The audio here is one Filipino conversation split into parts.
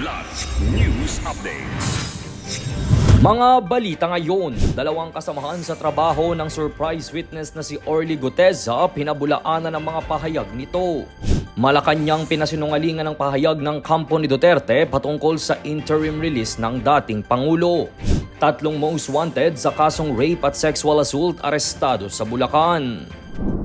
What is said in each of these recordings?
Kidlat News Updates. Mga balita ngayon, dalawang kasamahan sa trabaho ng surprise witness na si Orly Guteza pinabulaanan ng mga pahayag nito. Malakanyang pinasinungalingan ng pahayag ng kampo ni Duterte patungkol sa interim release ng dating Pangulo. Tatlong most wanted sa kasong rape at sexual assault arestado sa Bulacan.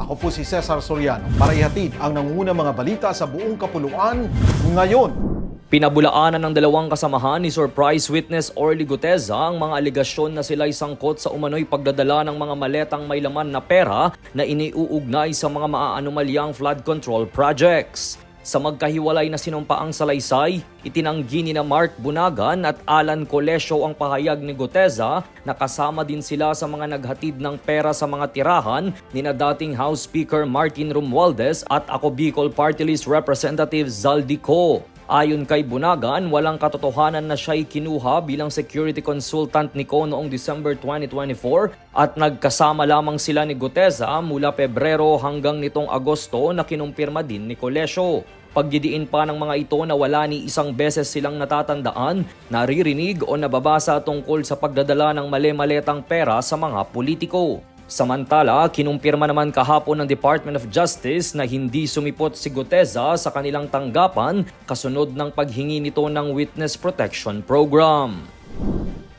Ako po si Cesar Soriano para ihatid ang nangungunang mga balita sa buong kapuluan ngayon. Pinabulaanan ng dalawang kasamahan ni Surprise Witness Orly Guteza ang mga aligasyon na sila'y sangkot sa umano'y pagdadala ng mga maletang may laman na pera na iniuugnay sa mga maaanomalyang flood control projects. Sa magkahiwalay na sinumpaang salaysay, itinanggi ni na Mark Bunagan at Alan Colesio ang pahayag ni Guteza na kasama din sila sa mga naghatid ng pera sa mga tirahan ni na dating House Speaker Martin Romualdez at ako Bicol Party List Representative Zaldico. Ayon kay Bunagan, walang katotohanan na siya'y kinuha bilang security consultant ni Ko noong December 2024 at nagkasama lamang sila ni Guteza mula Pebrero hanggang nitong Agosto na kinumpirma din ni Colesio. Pagdidiin pa ng mga ito na wala ni isang beses silang natatandaan, naririnig o nababasa tungkol sa pagdadala ng mali-maletang pera sa mga politiko. Samantala, kinumpirma naman kahapon ng Department of Justice na hindi sumipot si Guteza sa kanilang tanggapan kasunod ng paghingi nito ng Witness Protection Program.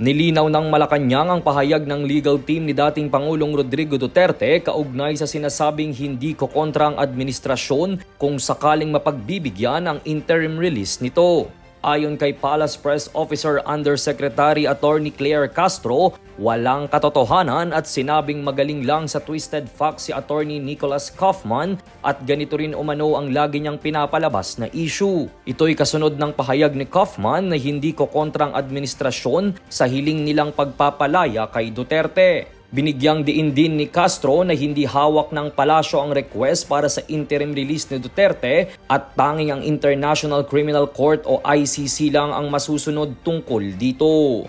Nilinaw ng Malacanang ang pahayag ng legal team ni dating Pangulong Rodrigo Duterte kaugnay sa sinasabing hindi ko kontra ang administrasyon kung sakaling mapagbibigyan ang interim release nito. Ayon kay Palace Press Officer Undersecretary Attorney Claire Castro, walang katotohanan at sinabing magaling lang sa twisted facts si Attorney Nicholas Kaufman at ganito rin umano ang lagi niyang pinapalabas na issue. Ito'y kasunod ng pahayag ni Kaufman na hindi ko kontrang administrasyon sa hiling nilang pagpapalaya kay Duterte. Binigyang diin din ni Castro na hindi hawak ng palasyo ang request para sa interim release ni Duterte at tanging ang International Criminal Court o ICC lang ang masusunod tungkol dito.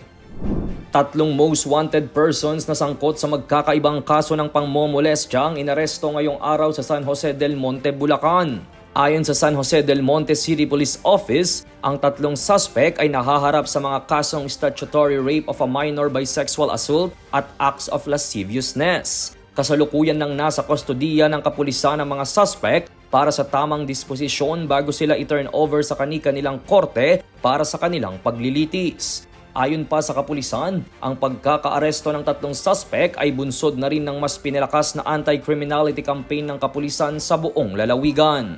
Tatlong most wanted persons na sangkot sa magkakaibang kaso ng pangmomolestya ang inaresto ngayong araw sa San Jose del Monte, Bulacan. Ayon sa San Jose del Monte City Police Office, ang tatlong suspect ay nahaharap sa mga kasong statutory rape of a minor by sexual assault at acts of lasciviousness. Kasalukuyan nang nasa kustodiya ng kapulisan ang mga suspect para sa tamang disposisyon bago sila i-turn over sa kanika nilang korte para sa kanilang paglilitis. Ayon pa sa kapulisan, ang pagkakaaresto ng tatlong suspect ay bunsod na rin ng mas pinalakas na anti-criminality campaign ng kapulisan sa buong lalawigan.